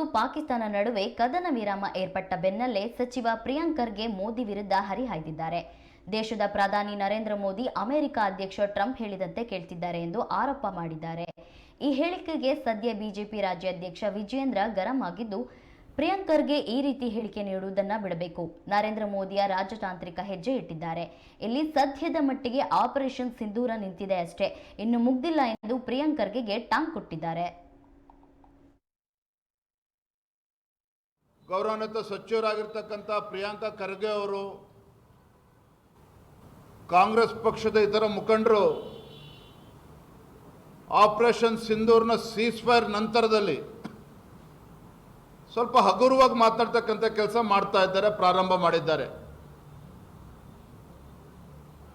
ಮತ್ತು ಪಾಕಿಸ್ತಾನ ನಡುವೆ ಕದನ ವಿರಾಮ ಏರ್ಪಟ್ಟ ಬೆನ್ನಲ್ಲೇ ಸಚಿವ ಪ್ರಿಯಾಂಕ್ ಖರ್ಗೆ ಮೋದಿ ವಿರುದ್ಧ ಹರಿಹಾಯ್ದಿದ್ದಾರೆ. ದೇಶದ ಪ್ರಧಾನಿ ನರೇಂದ್ರ ಮೋದಿ ಅಮೆರಿಕ ಅಧ್ಯಕ್ಷ ಟ್ರಂಪ್ ಹೇಳಿದಂತೆ ಕೇಳ್ತಿದ್ದಾರೆ ಎಂದು ಆರೋಪ ಮಾಡಿದ್ದಾರೆ. ಈ ಹೇಳಿಕೆಗೆ ಸದ್ಯ ಬಿಜೆಪಿ ರಾಜ್ಯಾಧ್ಯಕ್ಷ ವಿಜಯೇಂದ್ರ ಗರಂ ಆಗಿದ್ದು ಪ್ರಿಯಾಂಕ್ ಖರ್ಗೆ ಈ ರೀತಿ ಹೇಳಿಕೆ ನೀಡುವುದನ್ನು ಬಿಡಬೇಕು. ನರೇಂದ್ರ ಮೋದಿಯ ರಾಜತಾಂತ್ರಿಕ ಹೆಜ್ಜೆ ಇಟ್ಟಿದ್ದಾರೆ. ಇಲ್ಲಿ ಸದ್ಯದ ಮಟ್ಟಿಗೆ ಆಪರೇಷನ್ ಸಿಂಧೂರ ನಿಂತಿದೆ ಅಷ್ಟೇ. ಇನ್ನು ಮುಗ್ದಿಲ್ಲ ಎಂದು ಪ್ರಿಯಾಂಕ್ ಖರ್ಗೆಗೆ ಟಾಂಗ್ ಕೊಟ್ಟಿದ್ದಾರೆ. ಗೌರವಾನ್ವಿತ ಸಚಿವರಾಗಿರ್ತಕ್ಕಂಥ ಪ್ರಿಯಾಂಕಾ ಖರ್ಗೆ ಅವರು, ಕಾಂಗ್ರೆಸ್ ಪಕ್ಷದ ಇತರ ಮುಖಂಡರು, ಆಪರೇಷನ್ ಸಿಂಧೂರ್ನ ಸೀಸ್ಫೈರ್ ನಂತರದಲ್ಲಿ ಸ್ವಲ್ಪ ಹಗುರವಾಗಿ ಮಾತಾಡ್ತಕ್ಕಂಥ ಕೆಲಸ ಮಾಡ್ತಾ ಇದ್ದಾರೆ, ಪ್ರಾರಂಭ ಮಾಡಿದ್ದಾರೆ.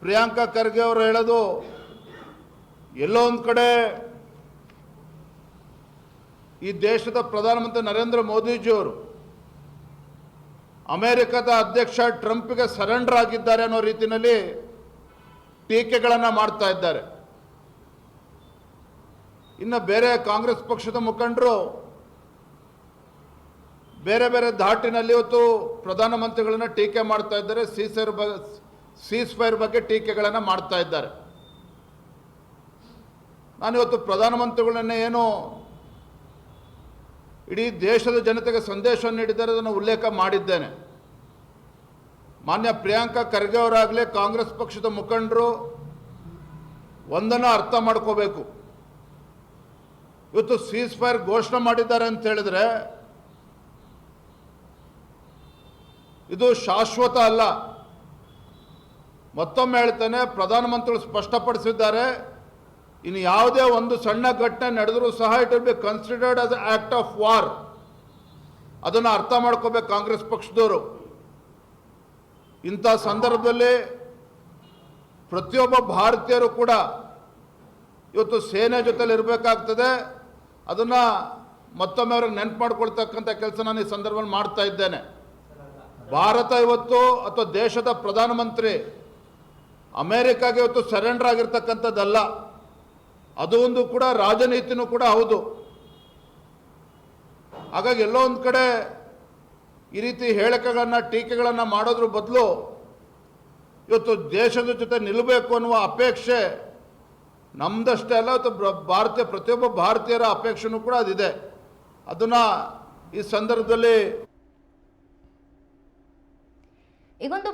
ಪ್ರಿಯಾಂಕಾ ಖರ್ಗೆ ಅವರು ಹೇಳೋದು, ಎಲ್ಲೋ ಒಂದು ಕಡೆ ಈ ದೇಶದ ಪ್ರಧಾನಮಂತ್ರಿ ನರೇಂದ್ರ ಮೋದಿಜಿಯವರು ಅಮೆರಿಕದ ಅಧ್ಯಕ್ಷ ಟ್ರಂಪ್ಗೆ ಸರೆಂಡರ್ ಆಗಿದ್ದಾರೆ ಅನ್ನೋ ರೀತಿಯಲ್ಲಿ ಟೀಕೆಗಳನ್ನು ಮಾಡ್ತಾ ಇದ್ದಾರೆ. ಇನ್ನು ಬೇರೆ ಕಾಂಗ್ರೆಸ್ ಪಕ್ಷದ ಮುಖಂಡರು ಬೇರೆ ಬೇರೆ ಧಾಟಿನಲ್ಲಿ ಇವತ್ತು ಪ್ರಧಾನಮಂತ್ರಿಗಳನ್ನ ಟೀಕೆ ಮಾಡ್ತಾ ಇದ್ದಾರೆ ಸೀಸರ್ ಬ ಸೀಸ್ ಫೈರ್ ಬಗ್ಗೆ ಟೀಕೆಗಳನ್ನು ಮಾಡ್ತಾ ಇದ್ದಾರೆ. ನಾನಿವತ್ತು ಪ್ರಧಾನಮಂತ್ರಿಗಳನ್ನ ಏನು ಇಡೀ ದೇಶದ ಜನತೆಗೆ ಸಂದೇಶವನ್ನು ನೀಡಿದ್ದಾರೆ ಅದನ್ನು ಉಲ್ಲೇಖ ಮಾಡಿದ್ದೇನೆ. ಮಾನ್ಯ ಪ್ರಿಯಾಂಕಾ ಖರ್ಗೆ ಅವರಾಗಲೇ ಕಾಂಗ್ರೆಸ್ ಪಕ್ಷದ ಮುಖಂಡರು ಒಂದನ್ನು ಅರ್ಥ ಮಾಡ್ಕೋಬೇಕು. ಇವತ್ತು ಸೀಸ್ ಫೈರ್ ಘೋಷಣೆ ಮಾಡಿದ್ದಾರೆ ಅಂತ ಹೇಳಿದ್ರೆ, ಇದು ಶಾಶ್ವತ ಅಲ್ಲ. ಮತ್ತೊಮ್ಮೆ ಹೇಳ್ತೇನೆ, ಪ್ರಧಾನಮಂತ್ರಿಗಳು ಸ್ಪಷ್ಟಪಡಿಸಿದ್ದಾರೆ ಇನ್ನು ಯಾವುದೇ ಒಂದು ಸಣ್ಣ ಘಟನೆ ನಡೆದರೂ ಸಹ it will be considered as act of war ಅದನ್ನು ಅರ್ಥ ಮಾಡ್ಕೋಬೇಕು ಕಾಂಗ್ರೆಸ್ ಪಕ್ಷದವರು. ಇಂಥ ಸಂದರ್ಭದಲ್ಲಿ ಪ್ರತಿಯೊಬ್ಬ ಭಾರತೀಯರು ಕೂಡ ಇವತ್ತು ಸೇನೆ ಜೊತೆಲಿ ಇರಬೇಕಾಗ್ತದೆ. ಅದನ್ನು ಮತ್ತೊಮ್ಮೆ ಅವ್ರಿಗೆ ನೆನ್ಪು ಮಾಡ್ಕೊಳ್ತಕ್ಕಂಥ ಕೆಲಸ ನಾನು ಈ ಸಂದರ್ಭದಲ್ಲಿ ಮಾಡ್ತಾ ಇದ್ದೇನೆ. ಭಾರತ ಇವತ್ತು ಅಥವಾ ದೇಶದ ಪ್ರಧಾನಮಂತ್ರಿ ಅಮೇರಿಕಾಗೆ ಇವತ್ತು ಸರೆಂಡರ್ ಆಗಿರ್ತಕ್ಕಂಥದ್ದಲ್ಲ. ಅದು ಒಂದು ಕೂಡ ರಾಜನೀತಿನೂ ಕೂಡ ಹೌದು. ಹಾಗಾಗಿ ಎಲ್ಲೋ ಒಂದು ಕಡೆ ಈ ರೀತಿ ಹೇಳಿಕೆಗಳನ್ನು, ಟೀಕೆಗಳನ್ನು ಮಾಡೋದ್ರ ಬದಲು ಇವತ್ತು ದೇಶದ ಜೊತೆ ನಿಲ್ಲಬೇಕು ಅನ್ನುವ ಅಪೇಕ್ಷೆ ನಮ್ಮದಷ್ಟೇ ಅಲ್ಲ ಇವತ್ತು ಭಾರತೀಯ, ಪ್ರತಿಯೊಬ್ಬ ಭಾರತೀಯರ ಅಪೇಕ್ಷೆನೂ ಕೂಡ ಅದಿದೆ. ಅದನ್ನು ಈ ಸಂದರ್ಭದಲ್ಲಿ ಈಗೊಂದು